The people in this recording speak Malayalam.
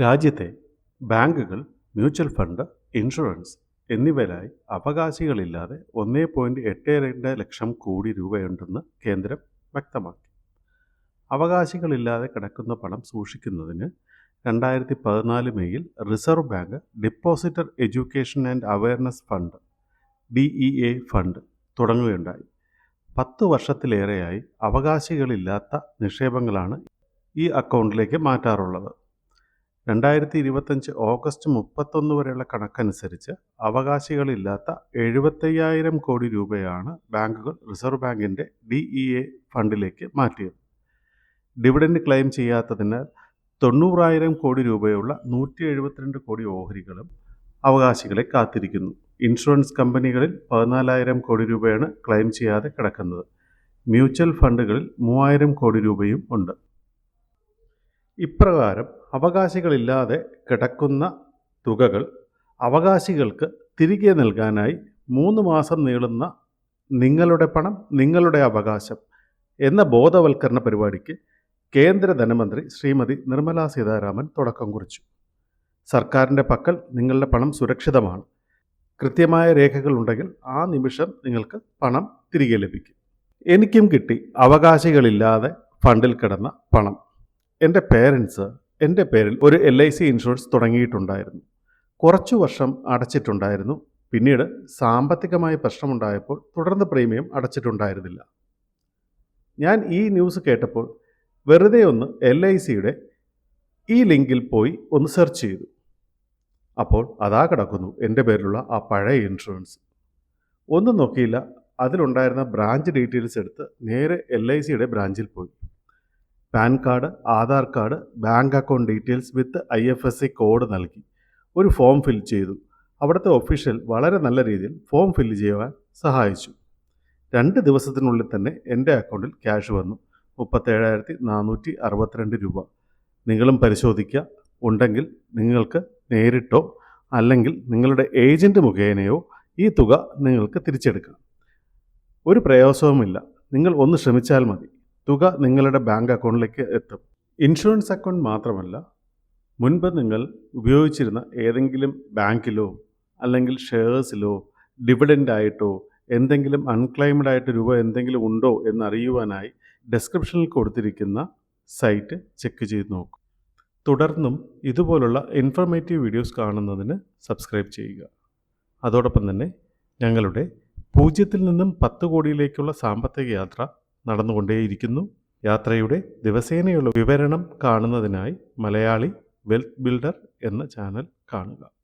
രാജ്യത്തെ ബാങ്കുകൾ മ്യൂച്വൽ ഫണ്ട് ഇൻഷുറൻസ് എന്നിവയിലായി അവകാശികളില്ലാതെ ഒന്നേ പോയിന്റ് എട്ട് രണ്ട് ലക്ഷം കോടി രൂപയുണ്ടെന്ന് കേന്ദ്രം വ്യക്തമാക്കി. അവകാശികളില്ലാതെ കിടക്കുന്ന പണം സൂക്ഷിക്കുന്നതിന് രണ്ടായിരത്തി പതിനാല് മെയ്യിൽ reserve bank depositor education and awareness fund D E A fund തുടങ്ങുകയുണ്ടായി. പത്ത് വർഷത്തിലേറെയായി അവകാശികളില്ലാത്ത നിക്ഷേപങ്ങളാണ് ഈ അക്കൗണ്ടിലേക്ക് മാറ്റാറുള്ളത്. രണ്ടായിരത്തി ഇരുപത്തഞ്ച് ഓഗസ്റ്റ് മുപ്പത്തൊന്ന് വരെയുള്ള കണക്കനുസരിച്ച് അവകാശികളില്ലാത്ത എഴുപത്തയ്യായിരം കോടി രൂപയാണ് ബാങ്കുകൾ റിസർവ് ബാങ്കിന്റെ ഡി ഇ എ ഫണ്ടിലേക്ക് മാറ്റിയത്. ഡിവിഡൻഡ് ക്ലെയിം ചെയ്യാത്തതിനാൽ തൊണ്ണൂറായിരം കോടി രൂപയുള്ള നൂറ്റി എഴുപത്തിരണ്ട് കോടി ഓഹരികളും അവകാശികളെ കാത്തിരിക്കുന്നു. ഇൻഷുറൻസ് കമ്പനികളിൽ പതിനാലായിരം കോടി രൂപയാണ് ക്ലെയിം ചെയ്യാതെ കിടക്കുന്നത്. മ്യൂച്വൽ ഫണ്ടുകളിൽ മൂവായിരം കോടി രൂപയും ഉണ്ട്. ഇപ്രകാരം അവകാശികളില്ലാതെ കിടക്കുന്ന തുകകൾ അവകാശികൾക്ക് തിരികെ നൽകാനായി മൂന്ന് മാസം നീളുന്ന നിങ്ങളുടെ പണം നിങ്ങളുടെ അവകാശം എന്ന ബോധവൽക്കരണ പരിപാടിക്ക് കേന്ദ്ര ധനമന്ത്രി ശ്രീമതി നിർമ്മല സീതാരാമൻ തുടക്കം കുറിച്ചു. സർക്കാരിന്റെ പക്കൽ നിങ്ങളുടെ പണം സുരക്ഷിതമാണ്. കൃത്യമായ രേഖകൾ ഉണ്ടെങ്കിൽ ആ നിമിഷം നിങ്ങൾക്ക് പണം തിരികെ ലഭിക്കും. എനിക്കും കിട്ടി അവകാശികളില്ലാതെ ഫണ്ടിൽ കിടന്ന പണം. എന്റെ പേരൻസ് എന്റെ പേരിൽ ഒരു എൽ ഐ സി ഇൻഷുറൻസ് തുടങ്ങിയിട്ടുണ്ടായിരുന്നു. കുറച്ചു വർഷം അടച്ചിട്ടുണ്ടായിരുന്നു. പിന്നീട് സാമ്പത്തികമായ പ്രശ്നമുണ്ടായപ്പോൾ തുടർന്ന് പ്രീമിയം അടച്ചിട്ടുണ്ടായിരുന്നില്ല. ഞാൻ ഈ ന്യൂസ് കേട്ടപ്പോൾ വെറുതെ ഒന്ന് എൽ ഐ സിയുടെ ഈ ലിങ്കിൽ പോയി ഒന്ന് സെർച്ച് ചെയ്തു. അപ്പോൾ അതാ കിടക്കുന്നു എന്റെ പേരിലുള്ള ആ പഴയ ഇൻഷുറൻസ് ഒന്നും നോക്കിയില്ല. അതിലുണ്ടായിരുന്ന ബ്രാഞ്ച് ഡീറ്റെയിൽസ് എടുത്ത് നേരെ എൽ ഐ സിയുടെ ബ്രാഞ്ചിൽ പോയി. PAN card Aadhaar card bank account details with I F S C code നൽകി. ഒരു ഫോം ഫിൽ ചെയ്തു. അവിടുത്തെ ഒഫീഷ്യൽ വളരെ നല്ല രീതിയിൽ ഫോം ഫിൽ ചെയ്യുവാൻ സഹായിച്ചു. രണ്ട് ദിവസത്തിനുള്ളിൽ തന്നെ എന്റെ അക്കൗണ്ടിൽ ക്യാഷ് വന്നു. മുപ്പത്തേഴായിരത്തി നാനൂറ്റി അറുപത്തിരണ്ട് രൂപ. നിങ്ങളും പരിശോധിക്കുക. ഉണ്ടെങ്കിൽ നിങ്ങൾക്ക് നേരിട്ടോ അല്ലെങ്കിൽ നിങ്ങളുടെ ഏജന്റ് മുഖേനയോ ഈ തുക നിങ്ങൾക്ക് തിരിച്ചെടുക്കാം. ഒരു പ്രയാസവുമില്ല. നിങ്ങൾ ഒന്ന് ശ്രമിച്ചാൽ മതി. തുക നിങ്ങളുടെ ബാങ്ക് അക്കൗണ്ടിലേക്ക് എത്തും. ഇൻഷുറൻസ് അക്കൗണ്ട് മാത്രമല്ല മുൻപ് നിങ്ങൾ ഉപയോഗിച്ചിരുന്ന ഏതെങ്കിലും ബാങ്കിലോ അല്ലെങ്കിൽ ഷെയർസിലോ ഡിവിഡന്റ് ആയിട്ടോ എന്തെങ്കിലും അൺക്ലൈംഡ് ആയിട്ട് രൂപ എന്തെങ്കിലും ഉണ്ടോ എന്നറിയുവാനായി ഡെസ്ക്രിപ്ഷനിൽ കൊടുത്തിരിക്കുന്ന സൈറ്റ് ചെക്ക് ചെയ്ത് നോക്കും. തുടർന്നും ഇതുപോലുള്ള ഇൻഫർമേറ്റീവ് വീഡിയോസ് കാണുന്നതിന് സബ്സ്ക്രൈബ് ചെയ്യുക. അതോടൊപ്പം തന്നെ ഞങ്ങളുടെ പൂജ്യത്തിൽ നിന്നും പത്ത് കോടിയിലേക്കുള്ള സാമ്പത്തിക യാത്ര നടന്നുകൊണ്ടേയിരിക്കുന്നു. യാത്രയുടെ ദിവസേനയുള്ള വിവരണം കാണുന്നതിനായി മലയാളി വെൽത്ത് ബിൽഡർ എന്ന ചാനൽ കാണുക.